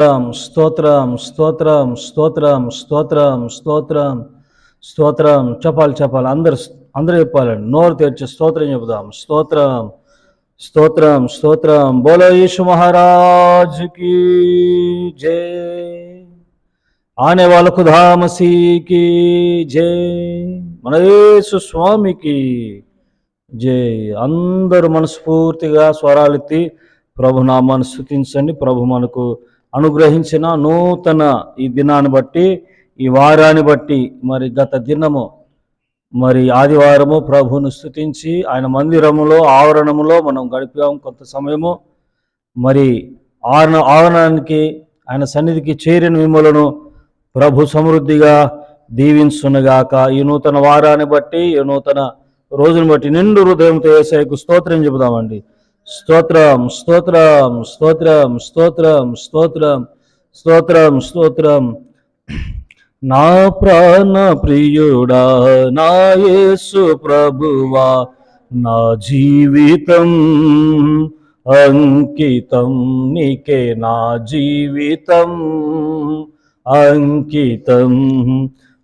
స్తోత్రం స్తోత్రం స్తోత్రం స్తోత్రం స్తోత్రం స్తోత్రం చెప్పాలి చెప్పాలి. అందరు అందరూ చెప్పాలండి నోరు తెరిచి స్తోత్రం చెబుదాం. స్తోత్రం స్తోత్రం స్తోత్రం. బోలో యేసు మహారాజ్ జై. ఆనే వాళ్ళకు ధామసీకి జై. మన యేసు స్వామికి జై. అందరూ మనస్ఫూర్తిగా స్వరాలెత్తి ప్రభునామాన్ని స్థుతించండి ప్రభు మనకు అనుగ్రహించిన నూతన ఈ దినాన్ని బట్టి ఈ వారాన్ని బట్టి మరి గత దినము మరి ఆదివారము ప్రభువును స్థుతించి ఆయన మందిరములో ఆవరణములో మనం గడిపాము కొంత సమయము. మరి ఆవరణ ఆవరణానికి ఆయన సన్నిధికి చేరిన మిమ్మలను ప్రభు సమృద్ధిగా దీవించునుగాక. ఈ నూతన వారాన్ని బట్టి ఈ నూతన రోజును బట్టి నిండు హృదయంతో ఏసైకు స్తోత్రం చెబుదామండి. స్తోత్రం స్తోత్రం స్తోత్రం స్తోత్రం స్తోత్రం స్తోత్రం స్తోత్రం. నా ప్రాణ ప్రియుడా నా యేసు ప్రభువా నా జీవితం అంకితం నీకే నా జీవితం అంకితం.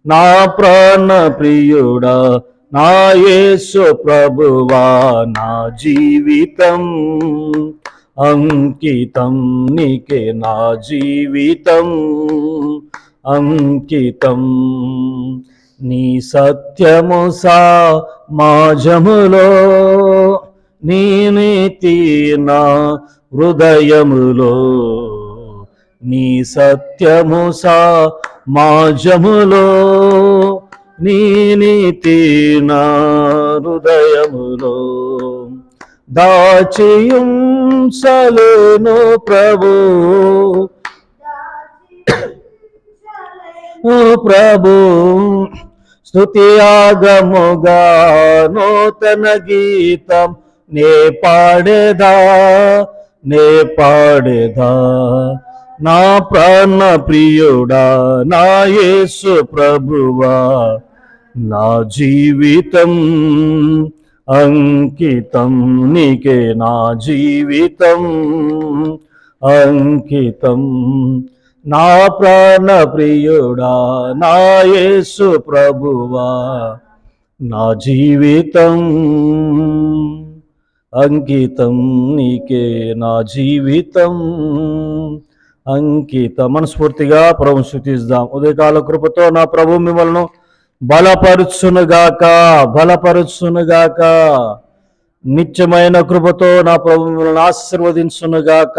నా ప్రాణ ప్రియుడా నా యేసు ప్రభువా నా జీవితం అంకితం నీకే నా జీవితం అంకితం. నీ సత్యము సా మాజములో నీ నీతి నా హృదయములో. నీ సత్యము సా మాజములో నీ నీతి నా హృదయములో. దాచియుం సలేను ప్రభు. ప్రభు స్తుతి ఆగముగా నూతన గీతం నే పాడేదా? నే పాడేదా? నా ప్రాణ ప్రియుడా నా యేసు ప్రభువా. నా జీవితం అంకితం నీకే నా జీవితం అంకితం. నా ప్రాణ ప్రియుడా నా యేసు ప్రభువా నా జీవితం అంకితం నీకే నా జీవితం అంకిత. మనస్ఫూర్తిగా ప్రభు శృతిస్తాం ఉదయకాల కృపతో నా ప్రభు మిమ్మల్ని బలపరుచునుగాక బలపరుచునుగాక. నిత్యమైన కృపతో నా ప్రభువులను ఆశీర్వదించునుగాక.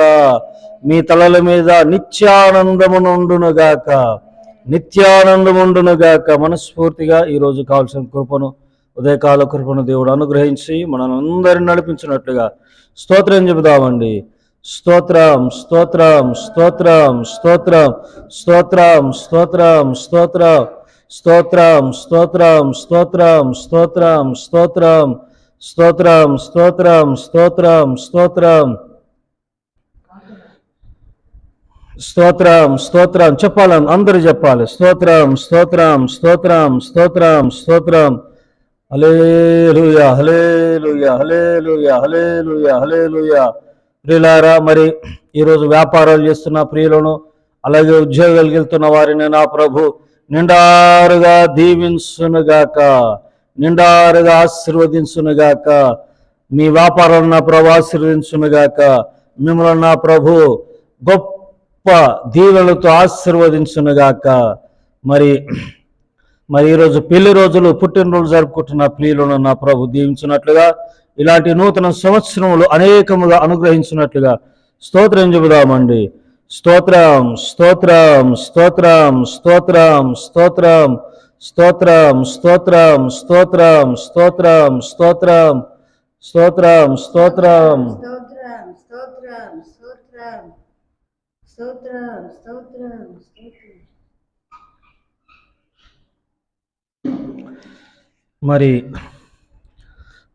మీ తలల మీద నిత్యానందమునుండునుగాక నిత్యానందముండునుగాక. మనస్ఫూర్తిగా ఈరోజు కావాల్సిన కృపను ఉదయకాల కృపను దేవుడు అనుగ్రహించి మనల్ని అందరిని నడిపించినట్లుగా స్తోత్రం చెబుదామండి. స్తోత్రం స్తోత్రం స్తోత్రం స్తోత్రం స్తోత్రం స్తోత్రం స్తోత్రం స్తోత్రం. స్తోత్రం స్తోత్రం స్తోత్రం స్తోత్రం స్తోత్రం స్తోత్రం స్తోత్రం స్తోత్రం స్తోత్రం స్తోత్రం చెప్పాలని అందరూ చెప్పాలి స్తోత్రం స్తోత్రం స్తోత్రం స్తోత్రం స్తోత్రం hallelujah hallelujah hallelujah hallelujah hallelujah ప్రియులారా మరి ఈరోజు వ్యాపారాలు చేస్తున్న ప్రియులను అలాగే ఉద్యోగాలకు వెళ్తున్న వారిని నా ప్రభు నిండారుగా దీవించునుగాక నిండారుగా ఆశీర్వదించునుగాక మీ వ్యాపారం నా ప్రభు ఆశీర్వదించునుగాక మిమ్మల్ని నా ప్రభు గొప్ప దీవెలతో ఆశీర్వదించునుగాక. మరి మరి ఈరోజు పెళ్ళి రోజులు పుట్టినరోజు జరుపుకుంటున్న ప్రియులను నా ప్రభు దీవించినట్లుగా ఇలాంటి నూతన సంవత్సరములు అనేకముగా అనుగ్రహించినట్లుగా స్తోత్రం చెబుదామండి. స్తోత్రం స్తోత్రం స్తోత్రం స్తోత్రం స్తోత్రం స్తోత్రం స్తోత్రం స్తోత్రం స్తోత్రం స్తోత్రం స్తోత్రం స్తోత్రం మరి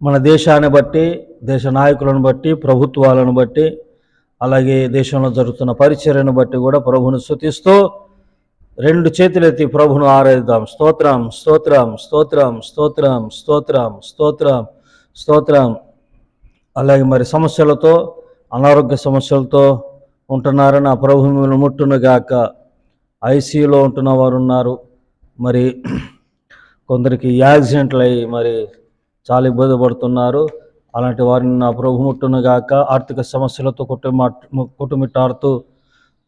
మన దేశాన్ని బట్టి దేశ నాయకులను బట్టి ప్రభుత్వాలను బట్టి అలాగే దేశంలో జరుగుతున్న పరిచర్యను బట్టి కూడా ప్రభును స్థుతిస్తూ రెండు చేతులెత్తి ప్రభును ఆరాధిద్దాం. స్తోత్రం స్తోత్రం స్తోత్రం స్తోత్రం స్తోత్రం స్తోత్రం స్తోత్రం. అలాగే మరి సమస్యలతో అనారోగ్య సమస్యలతో ఉంటున్నారని నా ప్రభు మిమ్మల్ని ముట్టునుగాక ఐసీయూలో ఉంటున్న వారు ఉన్నారు మరి కొందరికి యాక్సిడెంట్లు అయ్యి మరి చాలా ఇబ్బంది పడుతున్నారు అలాంటి వారిని నా ప్రభు ముట్టునుగాక ఆర్థిక సమస్యలతో కుటుంబ కుటుంబిట్టాడుతూ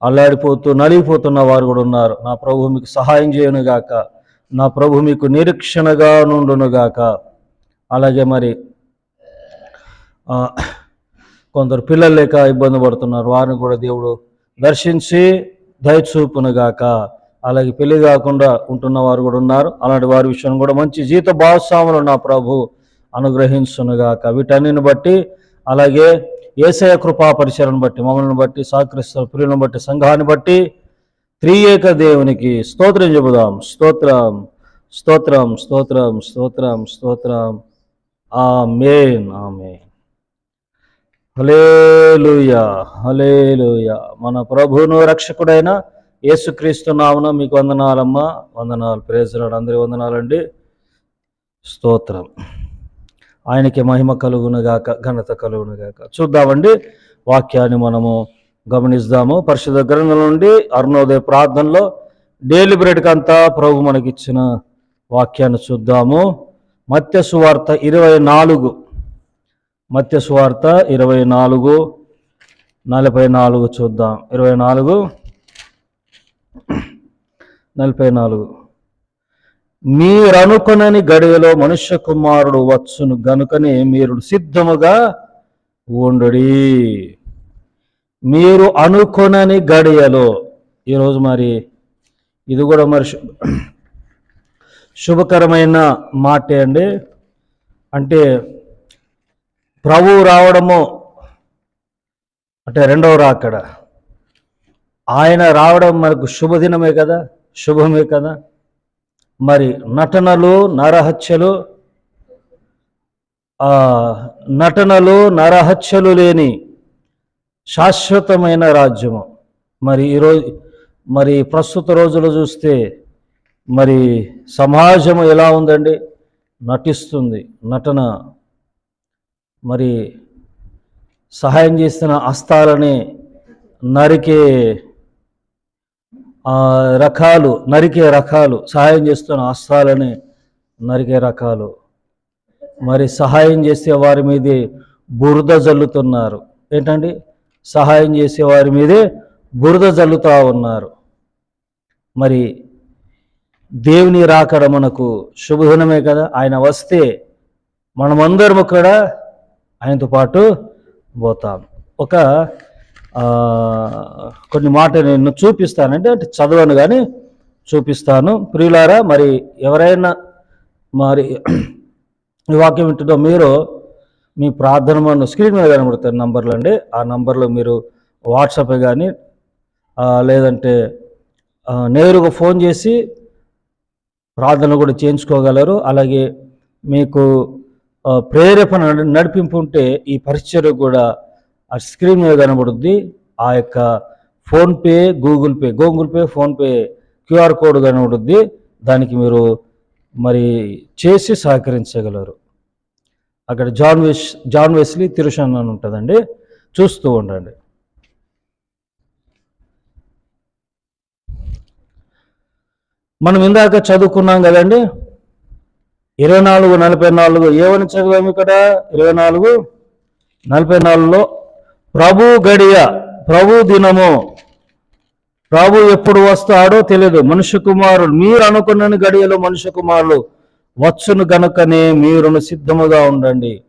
అల్లాడిపోతూ నలిగిపోతున్న వారు కూడా ఉన్నారు. నా ప్రభు మీకు సహాయం చేయనుగాక నా ప్రభు మీకు నిరీక్షణగా నుండునుగాక అలాగే మరి కొందరు పిల్లలు లేక ఇబ్బంది పడుతున్నారు. వారిని కూడా దేవుడు దర్శించి దయచూపునుగాక అలాగే పెళ్ళి కాకుండా ఉంటున్న వారు కూడా ఉన్నారు. అలాంటి వారి విషయం కూడా మంచి జీత భాగస్వాములు నా ప్రభు. అనుగ్రహించునుగాక వీటన్నిటిని బట్టి అలాగే ఏసయ కృపా పరిచయను బట్టి మమ్మల్ని బట్టి సహకరిస్తున్న ప్రియులను బట్టి సంఘాన్ని బట్టి త్రియేక దేవునికి స్తోత్రం చెబుదాం. స్తోత్రం స్తోత్రం స్తోత్రం స్తోత్రం స్తోత్రం. ఆ మేన్ హలేలుయా హలేలుయా మన ప్రభువును రక్షకుడైన యేసుక్రీస్తు నామున మీకు వందనాలమ్మా. వందనాలు ప్రేజలాడు. అందరి వందనాలండి. స్తోత్రం. ఆయనకి మహిమ కలుగునుగాక ఘనత కలుగునుగాక చూద్దామండి వాక్యాన్ని మనము గమనిస్తాము. పరిశుద్ధ గ్రంథం నుండి అరుణోదయ ప్రార్థనలో డైలీ బ్రెడ్కి అంతా ప్రభు మనకిచ్చిన వాక్యాన్ని చూద్దాము. మత్య సువార్త ఇరవై నాలుగు. మత్య సువార్త ఇరవై నాలుగు నలభై నాలుగు చూద్దాం. ఇరవై నాలుగు నలభై నాలుగు. మీరనుకొనని గడియలో మనుష్య కుమారుడు వచ్చును గనుకని మీరు సిద్ధముగా ఉండుడి. మీరు అనుకొనని గడియలో ఈరోజు మరి ఇది కూడా మరి శుభకరమైన మాటే అండి. అంటే ప్రభువు రావడము అంటే రెండవ రాకడ ఆయన రావడం మనకు శుభదినమే కదా శుభమే కదా. మరి నటనలు నరహత్యలు నటనలు నరహత్యలు లేని శాశ్వతమైన రాజ్యము. మరి ఈరోజు మరి ప్రస్తుత రోజులు చూస్తే మరి సమాజం ఎలా ఉందండి? నటిస్తుంది. నటన మరి సహాయం చేస్తున్న హస్తాలని నరికే రకాలు నరికే రకాలు సహాయం చేస్తున్న హస్తాలని నరికే రకాలు. మరి సహాయం చేసే వారి మీదే బురద జల్లుతున్నారు. ఏంటండి? సహాయం చేసే వారి మీదే బురద జల్లుతూ ఉన్నారు. మరి దేవుని రాకడ మనకు శుభదినమే కదా? ఆయన వస్తే మనమందరం కూడా ఆయనతో పాటు పోతాం. ఒక కొన్ని మాట నేను చూపిస్తానంటే అంటే చదవను కానీ చూపిస్తాను. ప్రియులారా మరి ఎవరైనా మరి ఈ వాక్యం వింటుందో మీరు మీ ప్రార్థన మన స్క్రీన్ మీద కనబడుతాయి నంబర్లు అండి. ఆ నంబర్లో మీరు వాట్సాప్ కానీ లేదంటే నేరుగా ఫోన్ చేసి ప్రార్థన కూడా చేయించుకోగలరు. అలాగే మీకు ప్రేరేపణ నడిపింపు ఉంటే ఈ పరిచయం కూడా ఆ స్క్రీన్ మీద కనబడుద్ది. ఆ యొక్క PhonePe Google Pay Google Pay PhonePe QR code కనబడుద్ది. దానికి మీరు మరి చేసి సహకరించగలరు. అక్కడ John Wes John Wesley Tirushan అని ఉంటుందండి. చూస్తూ ఉండండి. మనం ఇందాక చదువుకున్నాం కదండి. ఇరవై నాలుగు నలభై నాలుగు ఏమని చదివాము ఇక్కడ? ఇరవై నాలుగు నలభై నాలుగులో ప్రభు గడియ ప్రభు దినము. ప్రభు ఎప్పుడు వస్తాడో తెలియదు మనుష్య కుమారుడు మీరు అనుకున్న గడియలో మనుష్య కుమారులు వచ్చును గనుకనే మీరును సిద్ధముగా ఉండండి.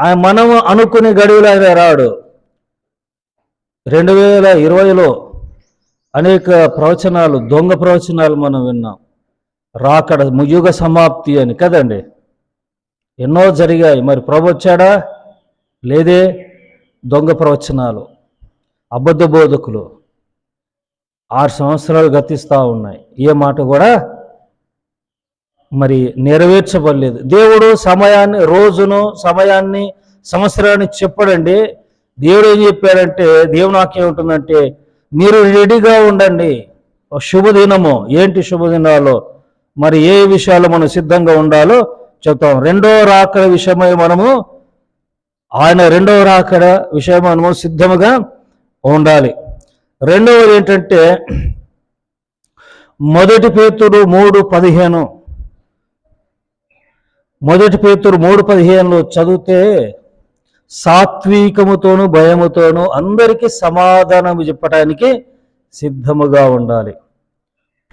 ఆయన మనము అనుకునే గడియలో ఆయన రాడు. రెండు వేల ఇరవైలో అనేక ప్రవచనాలు దొంగ ప్రవచనాలు మనం విన్నాం. రాకడ యుగ సమాప్తి అని కదండి? ఎన్నో జరిగాయి. మరి ప్రభు వచ్చాడా? లేదే. దొంగ ప్రవచనాలు అబద్ధ బోధకులు ఆరు సంవత్సరాలు గతిస్తూ ఉన్నాయి. ఏ మాట కూడా మరి నెరవేర్చబడలేదు. దేవుడు సమయాన్ని రోజును సమయాన్ని సంవత్సరాన్ని చెప్పడండి. దేవుడు ఏం చెప్పాడంటే దేవుని వాక్యం ఉంటుందంటే మీరు రెడీగా ఉండండి. శుభదినము. ఏంటి శుభదినాలు? మరి ఏ విషయాలు మనం సిద్ధంగా ఉండాలో చెప్తాం. రెండో రాకల విషయమై మనము ఆయన రెండవ రాకడ విషయం మనము సిద్ధముగా ఉండాలి. రెండవది ఏంటంటే మొదటి పేతుడు మూడు పదిహేను. మొదటి పేతురు మూడు పదిహేనులో చదివితే సాత్వికముతోనూ భయముతోనూ అందరికీ సమాధానం చెప్పడానికి సిద్ధముగా ఉండాలి.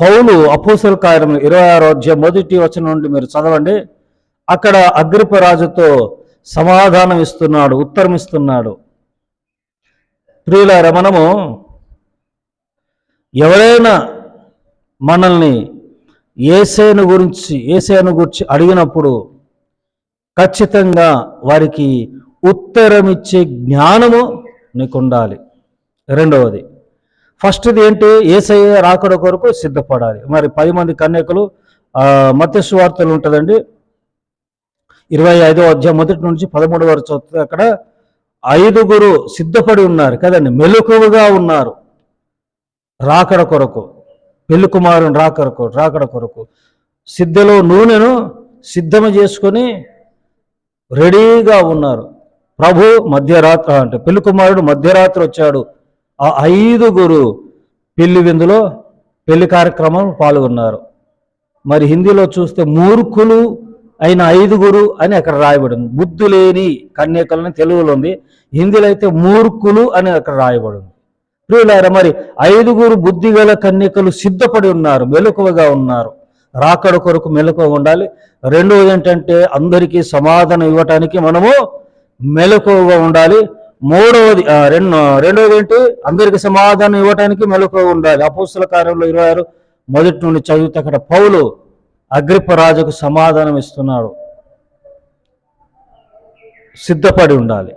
పౌలు అపోసల కార్యములు ఇరవై ఆరో అధ్యాయం మొదటి వచనం నుండి మీరు చదవండి. అక్కడ అగ్రిపరాజుతో సమాధానం ఇస్తున్నాడు ఉత్తరం ఇస్తున్నాడు ప్రియులారా మనము ఎవరైనా మనల్ని ఏసేను గురించి ఏసేను గురించి అడిగినప్పుడు ఖచ్చితంగా వారికి ఉత్తరం ఇచ్చే జ్ఞానము నీకు ఉండాలి రెండవది ఫస్ట్ది ఏంటి? ఏసయ్య రాకడ కొరకు సిద్ధపడాలి. మరి పది మంది కన్యకలు మత్స్య వార్తలు ఉంటుందండి. ఇరవై ఐదో అధ్యాయం మొదటి నుంచి పదమూడు వరకు చదువుతుంది అక్కడ ఐదుగురు సిద్ధపడి ఉన్నారు. కదండి? మెలకువగా ఉన్నారు. రాకడ కొరకు. పెళ్ళి కుమారుని రాకడ కొరకు రాకడ కొరకు. సిద్ధలో నూనెను సిద్ధము చేసుకొని రెడీగా ఉన్నారు. ప్రభు మధ్యరాత్రి అంటే పెళ్ళి కుమారుడు మధ్యరాత్రి వచ్చాడు. ఆ ఐదుగురు పెళ్ళి విందులో పెళ్ళి కార్యక్రమం పాల్గొన్నారు. మరి హిందీలో చూస్తే మూర్ఖులు అయిన ఐదుగురు అని అక్కడ రాయబడింది. బుద్ధి లేని కన్యకలని తెలుగులో ఉంది. హిందీలో అయితే మూర్ఖులు అని అక్కడ రాయబడింది. ప్రియులారా మరి ఐదుగురు బుద్ధిగల కన్యకలు సిద్ధపడి ఉన్నారు మెలకువగా ఉన్నారు. రాకడ కొరకు మెలకువ ఉండాలి. రెండవది ఏంటంటే అందరికీ సమాధానం ఇవ్వటానికి మనము మెలకువగా ఉండాలి. మూడవది రెండు రెండవది ఏంటి? అందరికి సమాధానం ఇవ్వటానికి మెలకువ ఉండాలి. అపోస్తుల కార్యంలో ఇరవై ఆరు మొదటి నుండి చదివితే అక్కడ పౌలు అగ్రిపరాజుకు సమాధానం ఇస్తున్నాడు. సిద్ధపడి ఉండాలి.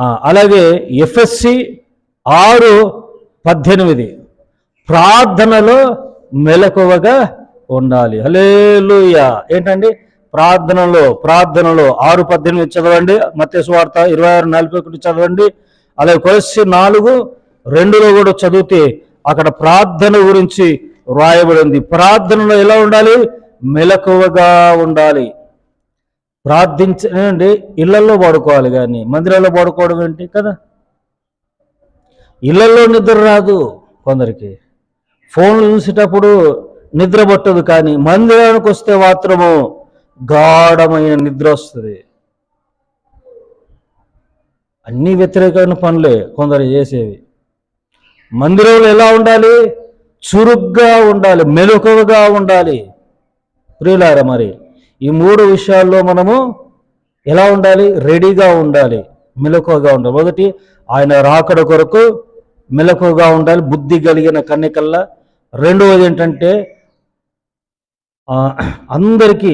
అలాగే ఎఫ్ఎస్సి ఆరు పద్దెనిమిది ప్రార్థనలో మెలకువగా ఉండాలి. హలేలుయా ఏంటండి? ప్రార్థనలో ప్రార్థనలో ఆరు పద్దెనిమిది చదవండి. మత్స్య వార్త ఇరవై ఆరు నలభై ఒకటి చదవండి. అలాగే కొలసి నాలుగు రెండులో కూడా చదివితే అక్కడ ప్రార్థన గురించి వ్రాయబడింది. ప్రార్థనలో ఎలా ఉండాలి? మెలకువగా ఉండాలి. ప్రార్థించండి. ఇళ్ళలో పడుకోవాలి కానీ. మందిరాల్లో పడుకోవడం ఏంటి కదా? ఇళ్ళలో నిద్ర రాదు కొందరికి. ఫోన్లు చూసేటప్పుడు నిద్ర పట్టదు కానీ మందిరానికి వస్తే మాత్రము గాఢమైన నిద్ర వస్తుంది. అన్ని వ్యతిరేకమైన పనులే కొందరు చేసేవి. మందిరంలో ఎలా ఉండాలి? చురుగ్గా ఉండాలి మెలకువగా ఉండాలి. ప్రియులారా మరి ఈ మూడు విషయాల్లో మనము ఎలా ఉండాలి? రెడీగా ఉండాలి మెలకువగా ఉండాలి. మొదటి ఆయన రాకడ కొరకు మెలకువగా ఉండాలి బుద్ధి కలిగిన కన్నికల్లా రెండవది ఏంటంటే అందరికీ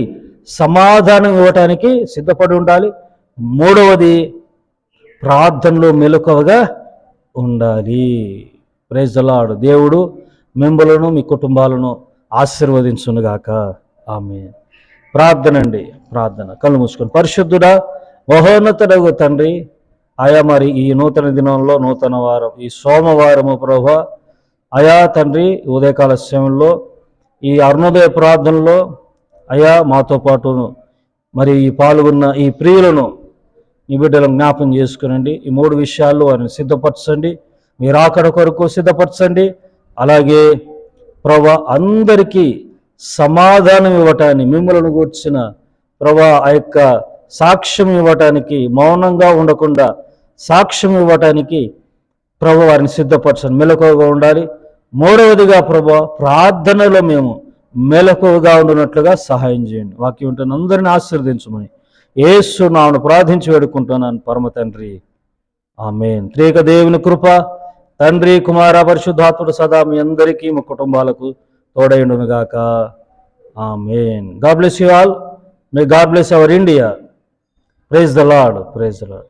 సమాధానం ఇవ్వటానికి సిద్ధపడి ఉండాలి. మూడవది ప్రార్థనలో మెలకువగా ఉండాలి. ప్రైజ్లాడు దేవుడు మిమ్మలను మీ కుటుంబాలను ఆశీర్వదించునుగాక. ఆమె ప్రార్థన అండి ప్రార్థన. కళ్ళు మూసుకొని పరిశుద్ధుడా మహోన్నతుడగు తండ్రి అయా మరి ఈ నూతన దినంలో నూతన వారం ఈ సోమవారము ప్రభా అయా తండ్రి ఉదయకాల సమయంలో ఈ అరుణోదయ ప్రార్థనలో అయా మాతో పాటు మరి ఈ పాల్గొన్న ఈ ప్రియులను ఈ బిడ్డలను జ్ఞాపం చేసుకునండి. ఈ మూడు విషయాల్లో వారిని సిద్ధపరచండి. మీరు ఆకడ కొరకు సిద్ధపరచండి. అలాగే ప్రభా అందరికీ సమాధానం ఇవ్వటాన్ని మిమ్మలను కూర్చిన ప్రభా ఆ యొక్క సాక్ష్యం ఇవ్వటానికి మౌనంగా ఉండకుండా సాక్ష్యం ఇవ్వటానికి ప్రభు వారిని సిద్ధపరచండి. మెలకువగా ఉండాలి. మూడవదిగా ప్రభు ప్రార్థనలో మేము మెలకువగా ఉండినట్లుగా సహాయం చేయండి. వాక్యం ఉంటుంది అందరిని ఆశీర్వదించమని ఏసు నాను ప్రార్థించి వేడుకుంటున్నాను. పరమ తండ్రి. ఆమెన్. త్రేక దేవుని కృప తండ్రి కుమార పరిశుద్ధాత్ముడు సదా మీ అందరికీ మా కుటుంబాలకు తోడైండును amen God bless you all. May God bless our India. Praise the Lord praise the Lord